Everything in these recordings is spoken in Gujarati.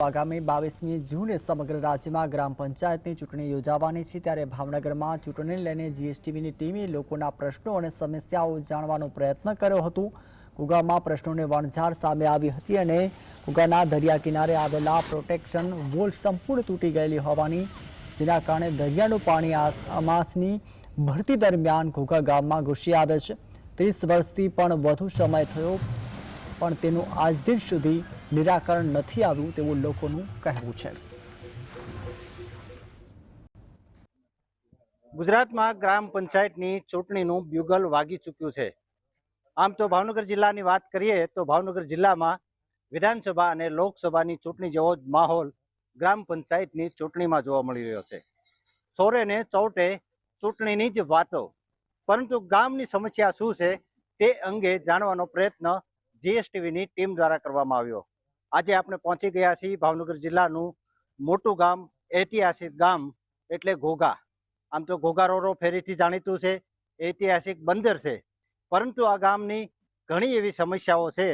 આગામી બાવીસમી જૂને સમગ્ર રાજ્યમાં ગ્રામ પંચાયતની ચૂંટણી યોજાવાની છે ત્યારે ભાવનગરમાં ચૂંટણીને લઈને જીએસટીવીની ટીમે લોકોના પ્રશ્નો અને સમસ્યાઓ જાણવાનો પ્રયત્ન કર્યો હતો. કુગામાં પ્રશ્નોને વણઝાર સામે આવી હતી અને કુગાના દરિયા કિનારે આવેલા પ્રોટેક્શન વોલ સંપૂર્ણ તૂટી ગયેલી હોવાની, જેના કારણે દરિયાનું પાણી અમાસની ભરતી દરમિયાન ઘોઘા ગામમાં ઘૂસી આવે છે. ત્રીસ વર્ષથી પણ વધુ સમય થયો, પણ તેનું આજ દિન સુધી નિરાકરણ નથી આવ્યું તેવું લોકોનું કહેવું છે. ગુજરાતમાં ગ્રામ પંચાયતની ચૂંટણીનું બ્યુગલ વાગી ચૂક્યું છે. આમ તો ભાવનગર જિલ્લાની વાત કરીએ તો ભાવનગર જિલ્લામાં વિધાનસભા અને લોકસભાની ચૂંટણી જેવો જ માહોલ ગ્રામ પંચાયતની ચૂંટણીમાં જોવા મળી રહ્યો છે. સોરે ને ચૌટે ચૂંટણીની જ વાતો. પરંતુ ગામની સમસ્યા શું છે તે અંગે જાણવાનો પ્રયત્ન જીએસટીવીની ટીમ દ્વારા કરવામાં આવ્યો. આજે આપણે પહોંચી ગયા છીએ ભાવનગર જિલ્લાનું મોટું ગામ, ઐતિહાસિક ગામ એટલે ઘોઘા. આમ તો ઘોઘારોરો ફેરીથી જાણીતું છે, ઐતિહાસિક બંદર છે. પરંતુ આ ગામની ઘણી એવી સમસ્યાઓ છે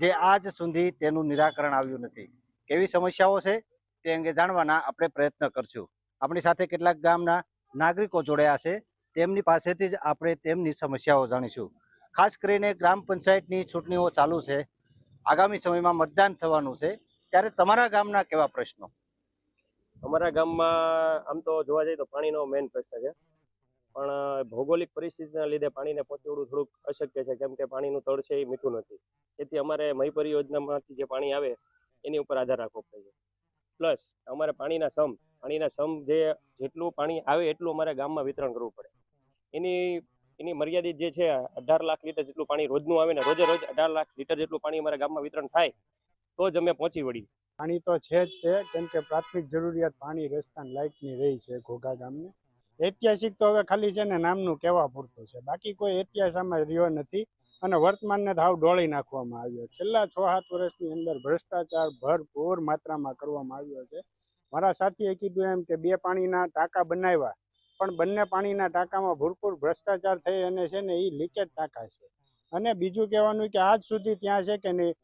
જે આજ સુધી તેનું નિરાકરણ આવ્યું નથી. કેવી સમસ્યાઓ છે તે અંગે જાણવાના આપણે પ્રયત્ન કરશું. આપણી સાથે કેટલાક ગામના નાગરિકો જોડાયા છે. તેમની પાસેથી જ આપણે તેમની સમસ્યાઓ જાણીશું. ખાસ કરીને ગ્રામ પંચાયતની ચૂંટણીઓ ચાલુ છે. આગામી સમયમાં મતદાન થવાનું છે. ત્યારે તમારા ગામના કેવા પ્રશ્નો? અમારા ગામમાં આમ તો જોવા જઈએ તો પાણીનો મેઇન પ્રશ્ન છે. પણ ભૌગોલિક પરિસ્થિતિના લીધે પાણીને પહોંચવવું થોડુંક અશક્ય છે. કેમ કે પાણીનું તળ છે એ મીઠું નથી. તેથી અમારે મહી પરિયોજનામાંથી જે પાણી આવે, એની ઉપર આધાર રાખવો પડે છે. પ્લસ, અમારે પાણીના સમ પાણીના સમ જે જેટલું પાણી આવે એટલું અમારે ગામમાં વિતરણ કરવું પડે. એની એની મર્યાદિત જે છે, અઢાર લાખ લીટર જેટલું પાણી રોજનું આવે ને રોજે રોજ અઢાર લાખ લીટર જેટલું પાણી અમારા ગામમાં વિતરણ થાય, તો જ અમે પહોંચી વળી પાણી તો છે જ છે, કેમ કે પ્રાથમિક જરૂરિયાત પાણી રસ્તા લાઇટની રહી છે ઘોઘા ગામની. ઐતિહાસિક તો હવે ખાલી છે ને નામનું કહેવા પૂરતું છે. બાકી કોઈ ઇતિહાસ આમાં રહ્યો નથી અને વર્તમાનને ધાવ ડોળી નાખવામાં આવ્યો છેલ્લા છ સાત વર્ષની અંદર ભ્રષ્ટાચાર ભરપૂર માત્રામાં કરવામાં આવ્યો છે. મારા સાથીએ કીધું એમ કે બે પાણીના ટાંકા બનાવ્યા પણ બંને પાણીના ટાંકામાં ભરપૂર ભ્રષ્ટાચાર થઈ અને છે ને એ લીકેજ ટાંકા છે. અને બીજું કહેવાનું કે આજ સુધી ત્યાં છે કે નહીં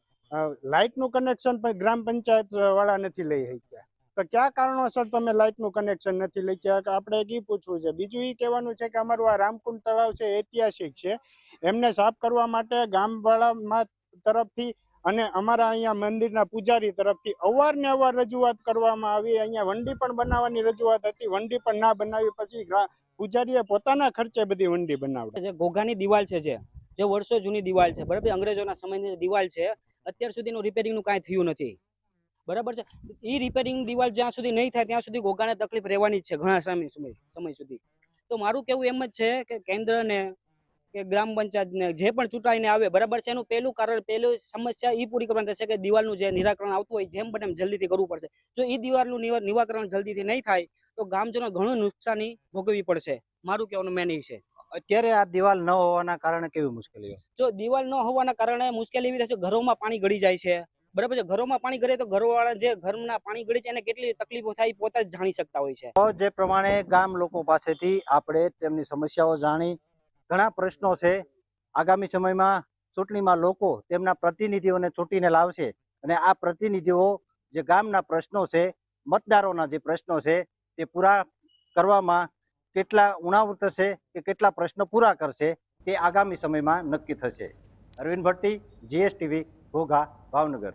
લાઇટનું કનેક્શન પણ ગ્રામ પંચાયત વાળા નથી લઈ શક્યા. તો કયા કારણોસર તમે લાઇટનું કનેક્શન નથી લઈ ગયા આપણે એ પૂછવું છે. બીજું એ કહેવાનું છે કે અમારું આ રામકુંડ તળાવ છે ઐતિહાસિક છે. એમને સાફ કરવા માટે ગામવાળામાં તરફથી અને અમારા અહીંયા મંદિરના પૂજારી તરફથી અવારનવાર રજૂઆત કરવામાં આવી. અહીંયા વંડી પણ બનાવવાની રજૂઆત હતી. વંડી પણ ના બનાવી, પછી પૂજારીએ પોતાના ખર્ચે બધી વંડી બનાવી જે ઘોઘાની દિવાલ છે જે જે વર્ષો જૂની દિવાલ છે, બરાબર? અંગ્રેજોના સમયની દિવાલ છે, અત્યાર સુધીનું રિપેરિંગનું કાંઈ થયું નથી. બરાબર છે? એ રિપેરિંગ દિવાલ જ્યાં સુધી નહીં થાય, ત્યાં સુધી ઘોઘાને તકલીફ રહેવાની જ છે ઘણા સમય સમય સુધી. તો મારું કેવું એમ જ છે કે કેન્દ્રને કે ગ્રામ પંચાયતને જે પણ ચૂંટાઈને આવે બરાબર છે? એનું પહેલું કારણ પહેલું સમસ્યા એ પૂરી કરવાની રહેશે કે દિવાલનું જે નિરાકરણ આવતું હોય જેમ બને એમ જલ્દીથી કરવું પડશે. જો એ દિવાલનું નિવારણ જલ્દીથી નહીં થાય તો ગામજનો ઘણું નુકસાની ભોગવવી પડશે. મારું કહેવાનું મેન એ છે. અત્યારે આ દિવાલ ન હોવાના કારણે કેવી મુશ્કેલી જો દિવાલ ન હોવાના કારણે મુશ્કેલી એવી થશે ઘરોમાં પાણી ગળી જાય છે. બરાબર છે? ઘરોમાં પાણી ગળે તો ઘરવાળા જે ઘરના પાણી ગળી છે એને કેટલી તકલીફો થાય એ પોતે જ જાણી શકતા હોય છે. જે પ્રમાણે ગામ લોકો પાસેથી આપણે તેમની સમસ્યાઓ જાણી ઘણા પ્રશ્નો છે. આગામી સમયમાં ચૂંટણીમાં લોકો તેમના પ્રતિનિધિઓને ચૂંટીને લાવશે અને આ પ્રતિનિધિઓ જે ગામના પ્રશ્નો છે, મતદારોના જે પ્રશ્નો છે, તે પૂરા કરવામાં કેટલા ઉણાવ થશે કે કેટલા પ્રશ્નો પૂરા કરશે તે આગામી સમયમાં નક્કી થશે. અરવિંદ ભટ્ટી, જીએસટીવી, ઘોઘા, ભાવનગર.